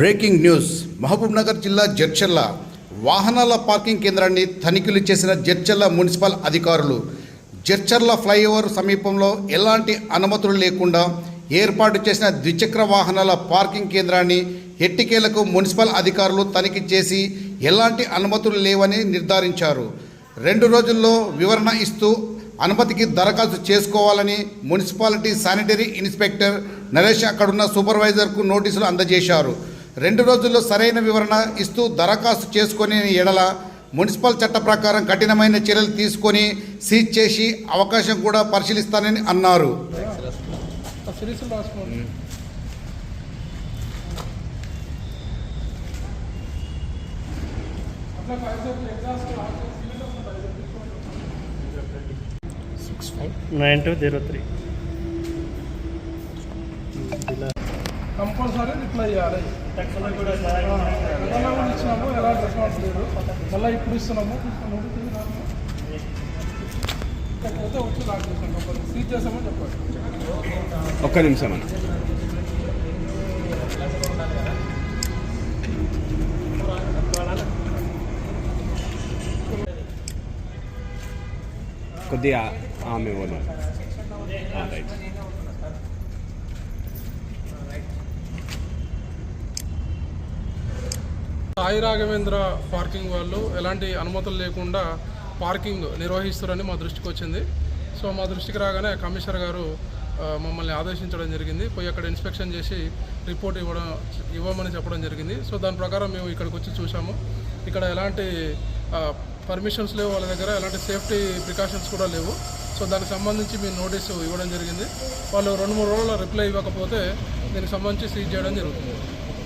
Breaking news. Mahabub Nagar జిల్లా జడ్చర్ల. వాహనాల parking కేంద్రాన్ని తనిఖీలు చేసిన జడ్చర్ల మున్సిపల్ అధికారులు. జడ్చర్ల ఫ్లైఓవర్ సమీపంలో ఎలాంటి అనుమతులు లేకుండా ఏర్పాటు చేసిన ద్విచక్ర వాహనాల పార్కింగ్ కేంద్రాన్ని ఎట్టికేలకు మున్సిపల్ అధికారులు తనిఖీ చేసి ఎలాంటి అనుమతులు లేవని నిర్ధారించారు. రెండు రోజుల్లో వివరణ ఇస్తూ అనుమతికి దరఖాస్తు చేసుకోవాలని మున్సిపాలిటీ శానిటరీ ఇన్స్పెక్టర్ నరేష్ అక్కడున్న సూపర్వైజర్కు నోటీసులు అందజేశారు. రెండు రోజుల్లో సరైన వివరణ ఇస్తూ దరఖాస్తు చేసుకునే ఎడల మున్సిపల్ చట్ట ప్రకారం కఠినమైన చర్యలు తీసుకొని సీజ్ చేసి అవకాశం కూడా పరిశీలిస్తానని అన్నారు. Six five nine two zero three. Compulsory reply చేయాలి. ఎలా కూడా ఇచ్చినాము ఎలాంటి రెస్పాన్స్ లేదు. మళ్ళీ ఇప్పుడు ఇస్తున్నాము తీసుకున్నాము వచ్చి లాక్ చేసాం కంపల్సరీ. సీజ్ చేసామని చెప్పండి ఒక్క నిమిషం అన్న. కొద్దిగా ఆమె వాళ్ళు రైట్. సాయి రాఘవేంద్ర పార్కింగ్ వాళ్ళు ఎలాంటి అనుమతులు లేకుండా పార్కింగ్ నిర్వహిస్తారని మా దృష్టికి వచ్చింది. సో మా దృష్టికి రాగానే కమిషనర్ గారు మమ్మల్ని ఆదేశించడం జరిగింది. పోయి అక్కడ ఇన్స్పెక్షన్ చేసి రిపోర్ట్ ఇవ్వడం ఇవ్వమని చెప్పడం జరిగింది. సో దాని ప్రకారం మేము ఇక్కడికి వచ్చి చూసాము ఇక్కడ ఎలాంటి పర్మిషన్స్ లేవు వాళ్ళ దగ్గర ఎలాంటి సేఫ్టీ ప్రికాషన్స్ కూడా లేవు. సో దానికి సంబంధించి మేము నోటీసు ఇవ్వడం జరిగింది. వాళ్ళు రెండు మూడు రోజుల రిప్లై ఇవ్వకపోతే దీనికి సంబంధించి సీజ్ చేయడం జరుగుతుంది.